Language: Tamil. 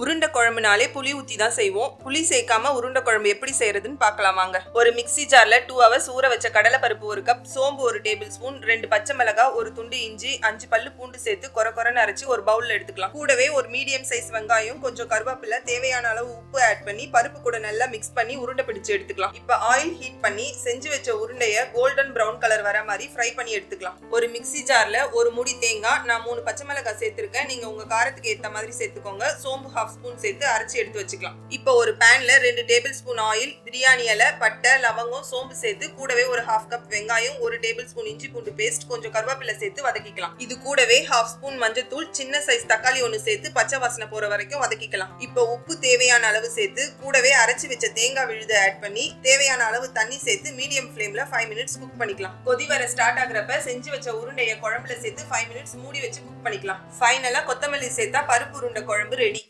உருண்டை குழம்புனாலே புளி ஊற்றி தான் செய்வோம். புளி சேர்க்காம உருண்டை குழம்பு எப்படி செய்யறதுன்னு பார்க்கலாம் வாங்க. ஒரு மிக்சி ஜார்ல டூ ஹவர்ஸ் ஊற வச்ச கடலை பருப்பு ஒரு கப் சோம்பு ஒரு டேபிள் ஸ்பூன் ரெண்டு பச்சை மிளகாய் ஒரு துண்டு இஞ்சி அஞ்சு பல்லு பூண்டு சேர்த்து கொர கொரன்னு அரைச்சு ஒரு பவுல்ல எடுத்துக்கலாம். கூடவே ஒரு மீடியம் சைஸ் வெங்காயம் கொஞ்சம் கருவேப்பிலை தேவையான அளவு உப்பு ஆட் பண்ணி பருப்பு கூட நல்லா மிக்ஸ் பண்ணி உருண்டை பிடிச்சு எடுத்துக்கலாம். இப்போ ஆயில் ஹீட் பண்ணி செஞ்சு வச்ச உருண்டைய கோல்டன் பிரவுன் கலர் வர மாதிரி ஃப்ரை பண்ணி எடுத்துக்கலாம். ஒரு மிக்ஸி ஜார்ல ஒரு முடி தேங்காய் நான் மூணு பச்சை மிளகாய் சேர்த்திருக்கேன். நீங்க உங்க காரத்துக்கு ஏத்த மாதிரி சேர்த்துக்கோங்க. சோம்பு ஹாஃப் ஸ்பூன் சேர்த்து அரைச்சி எடுத்து வச்சுக்கலாம். இப்போ ஒரு பேன்ல ரெண்டு டேபிள் ஸ்பூன் ஆயில் பிரியாணி இலை பட்டை லவங்கம் சோம்பு சேர்த்து கூடவே ஒரு ஹாஃப் கப் வெங்காயம் ஒரு டேபிள் ஸ்பூன் இஞ்சி பூண்டு பேஸ்ட் கொஞ்சம் கருவேப்பிலை சேர்த்து வதக்கிக்கலாம். இது கூடவே ஹாஃப் ஸ்பூன் மஞ்சத்தூள் சின்ன சைஸ் தக்காளி ஒன்று சேர்த்து பச்சை வாசனை போற வரைக்கும் வதக்கிக்கலாம். இப்போ உப்பு தேவையான அளவு சேர்த்து கூடவே அரைச்சி வச்ச தேங்காய் விழுத ஆட் பண்ணி தேவையான அளவு தண்ணி சேர்த்து மீடியம் ஃப்ளேம்ல ஃபைவ் மினிட்ஸ் குக் பண்ணிக்கலாம். கொதி வர ஸ்டார்ட் ஆகுறப்ப செஞ்சு வச்ச உருண்டைய குழம்புல சேர்த்து ஃபைவ் மினிட்ஸ் மூடி வச்சு குக் பண்ணிக்கலாம். ஃபைனலா கொத்தமல்லி சேர்த்தா பருப்பு உருண்டை குழம்பு ரெடி